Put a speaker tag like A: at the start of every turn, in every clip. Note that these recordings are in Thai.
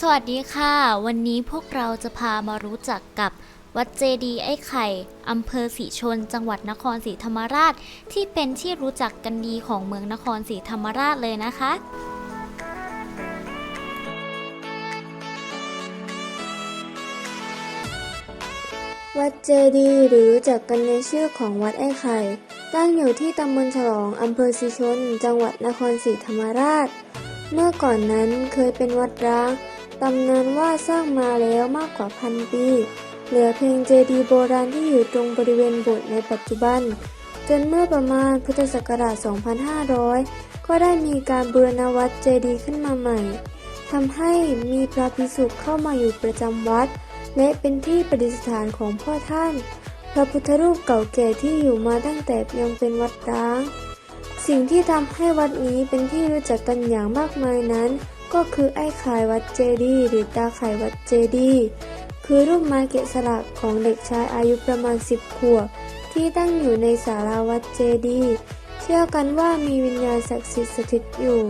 A: สวัสดีค่ะ วันนี้พวกเราจะพามารู้จักกับวัดเจดีย์ไอ้ไข่อำเภอศรีชน จังหวัดนครศรีธรรมราช ที่เป็นที่รู้จักกันดีของเมืองนครศรีธรรมราชเลยนะคะ
B: วัดเจดีย์หรือจักกันในชื่อของวัดไอ้ไข่ ตั้งอยู่ที่ตำบลฉลองอำเภอศรีชน จังหวัดนครศรีธรรมราช เมื่อก่อนนั้นเคยเป็นวัดร้าง ตำนานว่าสร้างมาแล้วมากกว่าพันปี เหลือเพียงเจดีย์โบราณที่อยู่ตรงบริเวณโบสถ์ในปัจจุบัน จนเมื่อประมาณพุทธศักราช 2500 ก็ได้มีการบูรณวัดเจดีย์ขึ้นมาใหม่ทำให้มีพระภิกษุเข้ามาอยู่ประจำวัด และเป็นที่ประดิษฐานของพ่อท่าน พระพุทธรูปเก่าแก่ที่อยู่มาตั้งแต่ยังเป็นวัดร้าง สิ่งที่ทำให้วัดนี้เป็นที่รู้จักกันอย่างมากมายนั้น ก็คือไอ้ไข่วัดเจดีหรือตาไข่วัดเจดีคือรูปไม้แกะสลักของเด็กชายอายุประมาณ 10 ขวบที่ตั้งอยู่ในศาลาวัดเจดีเชื่อกันว่ามีวิญญาณศักดิ์สิทธิ์สถิตอยู่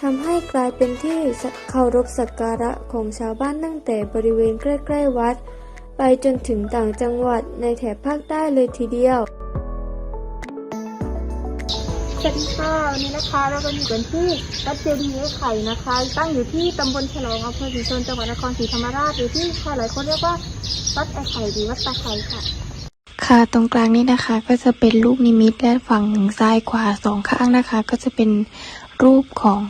B: ทำให้กลายเป็นที่เคารพสักการะของชาวบ้านตั้งแต่บริเวณใกล้ ๆ วัด ไปจนถึงต่างจังหวัดในแถบภาคใต้เลยทีเดียว
C: สวัสดีค่ะวันนี้นะคะเราก็อยู่กันที่วัดเจดีย์ไอ้ไข่นะคะ ตั้งอยู่ที่ตำบลฉลองอำเภอศรีชนจังหวัดนครศรีธรรมราชหรือที่ใครหลายคนเรียกว่าวัดไอ้ไข่หรือวัดตาไข่ค่ะ
D: ค่ะตรงกลางนี่นะคะก็จะเป็นลูกนิมิตและฝั่งซ้ายขวาสองข้างนะคะ ก็จะเป็นรูปของ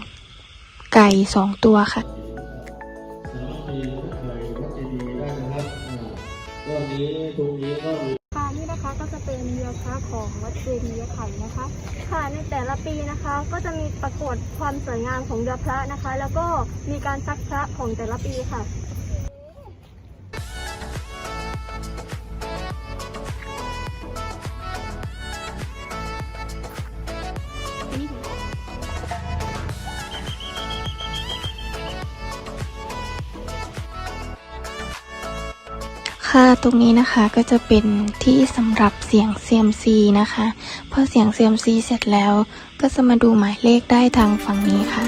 D: ไก่สองตัวค่ะ
E: สามารถมีอะไรวัดเจดีย์ได้นะครับอ่ารอบนี้ตรงนี้ก็มี
C: ค่ะนี่นะคะ ก็จะเป็นเรือพระของวัดเจดีย์ไผ่นะคะ ค่ะในแต่ละปีนะคะก็จะมีประกวดความสวยงามของเรือพระนะคะ แล้วก็มีการซักพระของแต่ละปีค่ะ
D: ค่ะตรงนี้นะคะก็จะเป็นที่สำหรับเสียงเซียมซีนะคะพอเสียงเซียมซีเสร็จแล้ว ก็จะมาดูหมายเลขได้ทางฝั่งนี้ค่ะ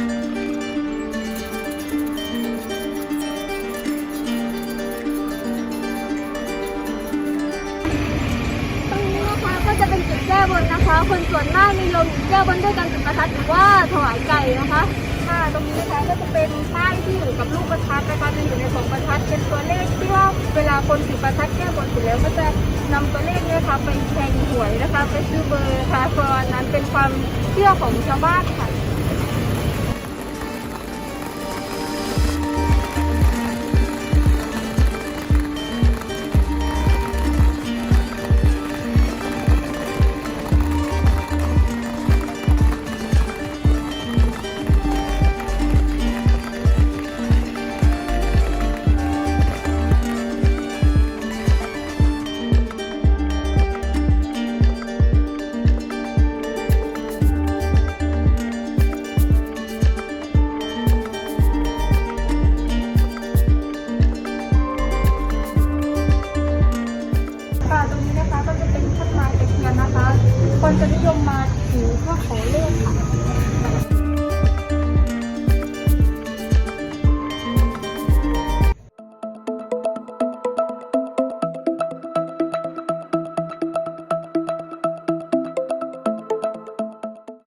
C: ตรงนี้นะคะก็จะเป็นจุดแก้บนนะคะ คนส่วนมากนิยมแก้บนด้วยการจุดประทัดหรือว่าถวายไก่นะคะค่ะตรงนี้นะคะก็จะเป็นป้ายที่อยู่กับลูกประทัดนะคะจะอยู่ในของประทัดเป็น ก็จะนำตัวเลขเนี้ค่ะไปแทงหวยนะคะไปซื้อเบอร์ค่ะเพราะอันนั้นเป็นความเชื่อของชาวบ้านค่ะ คนจะนิยมมาถือเพื่อขอเลขค่ะ